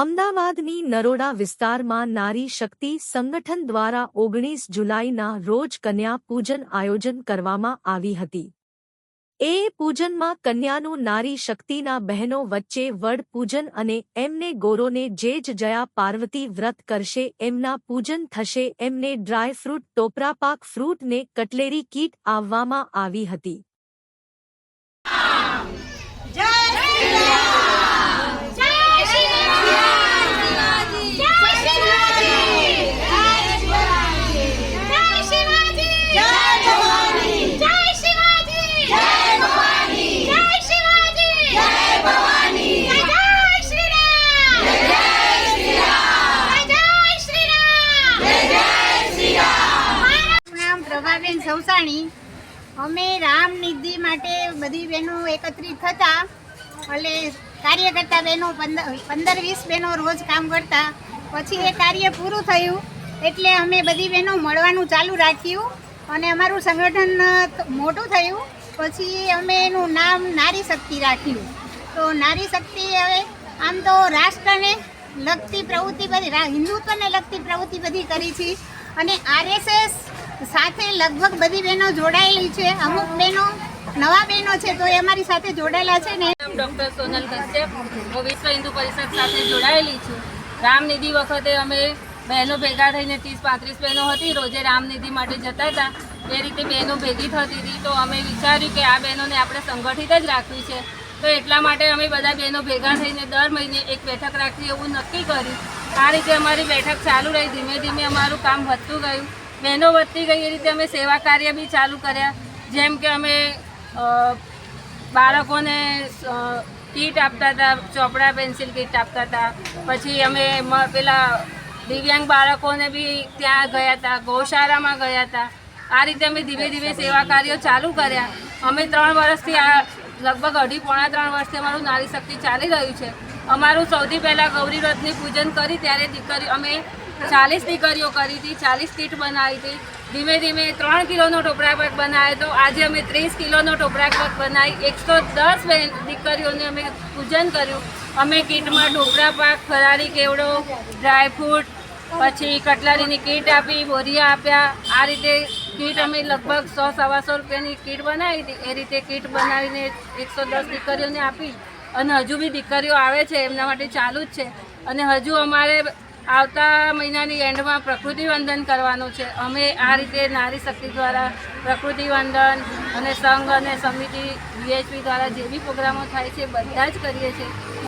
અમદાવાદની નરોડા વિસ્તારમાં નારી શક્તિ સંગઠન દ્વારા ઓગણીસ જુલાઈના રોજ કન્યા પૂજન આયોજન કરવામાં આવી હતી. એ પૂજનમાં કન્યાનું નારી શક્તિના બહેનો વચ્ચે વડ પૂજન અને એમને ગોરોને જે જ જયા પાર્વતી વ્રત કરશે એમના પૂજન થશે એમને ડ્રાયફ્રૂટ ટોપરાપાક ફ્રૂટને કટલેરી કીટ આવવામાં આવી હતી. પ્રભાબેન સૌસાણી અમે રામ નિધિ માટે બધી બહેનો એકત્રિત થતા, એટલે કાર્યકર્તા બહેનો પંદર પંદર વીસ બહેનો રોજ કામ કરતા. પછી એ કાર્ય પૂરું થયું, એટલે અમે બધી બહેનો મળવાનું ચાલુ રાખ્યું અને અમારું સંગઠન મોટું થયું. પછી અમે એનું નામ નારી શક્તિ રાખ્યું. તો નારી શક્તિ હવે આમ તો રાષ્ટ્રને લગતી પ્રવૃત્તિ બધી હિન્દુત્વને લગતી પ્રવૃત્તિ બધી કરી છે. અને આરએસએસ સાથે લગભગ બધી બહેનો જોડાયેલી છે. અમુક બહેનો નવા બહેનો છે તો એ અમારી સાથે જોડાયેલા છે ને. ડૉક્ટર સોનલ કશ્યપ. હું વિશ્વ હિન્દુ પરિષદ સાથે જોડાયેલી છું. રામનિધિ વખતે અમે બહેનો ભેગા થઈને ત્રીસ પાંત્રીસ બહેનો હતી. રોજે રામનિધિ માટે જતા હતા. એ રીતે બહેનો ભેગી થતી હતી. તો અમે વિચાર્યું કે આ બહેનોને આપણે સંગઠિત જ રાખવી છે. તો એટલા માટે અમે બધા બહેનો ભેગા થઈને દર મહિને એક બેઠક રાખવી એવું નક્કી કર્યું. આ રીતે અમારી બેઠક ચાલુ રહી. ધીમે ધીમે અમારું કામ વધતું ગયું. બહેનો વધતી ગઈ એ રીતે અમે સેવા કાર્ય બી ચાલુ કર્યા. જેમ કે અમે બાળકોને કીટ આપતા હતા, ચોપડા, પેન્સિલ કીટ આપતા હતા. પછી અમે પેલા દિવ્યાંગ બાળકોને બી ત્યાં ગયા હતા, ગૌશાળામાં ગયા હતા. આ રીતે અમે ધીમે ધીમે સેવા કાર્યો ચાલુ કર્યા. અમે ત્રણ વર્ષથી આ, લગભગ અઢી, પોણા ત્રણ વર્ષથી અમારું નારી શક્તિ ચાલી રહ્યું છે. અમારું સૌથી પહેલાં ગૌરી રથની પૂજન કરી, ત્યારે દીકરી, અમે ચાલીસ દીકરીઓ કરી હતી, ચાલીસ કીટ બનાવી હતી. ધીમે ધીમે ત્રણ કિલોનો ટોપરા પાક બનાવ્યો તો આજે અમે ત્રીસ કિલોનો ટોપરા પાક બનાવી, એકસો દસ બહેન દીકરીઓને અમે પૂજન કર્યું. અમે કીટમાં ટોપરા પાક ફરારી કેવડો ડ્રાયફ્રૂટ પછી કટલારીની કીટ આપી, બોરિયા આપ્યા. આ રીતે કીટ અમે લગભગ સો, સવાસો રૂપિયાની કીટ બનાવી હતી. એ રીતે કીટ બનાવીને એકસો દસ દીકરીઓને આપી. અને હજુ બી દીકરીઓ આવે છે, એમના માટે ચાલુ જ છે. અને હજુ અમારે આવતા મહિનાની એન્ડમાં પ્રકૃતિ વંદન કરવાનું છે. અમે આ રીતે નારી શક્તિ દ્વારા પ્રકૃતિ વંદન અને સંઘ અને સમિતિ વીએચપી દ્વારા જે બી પ્રોગ્રામો થાય છે, બધા જ કરીએ છીએ.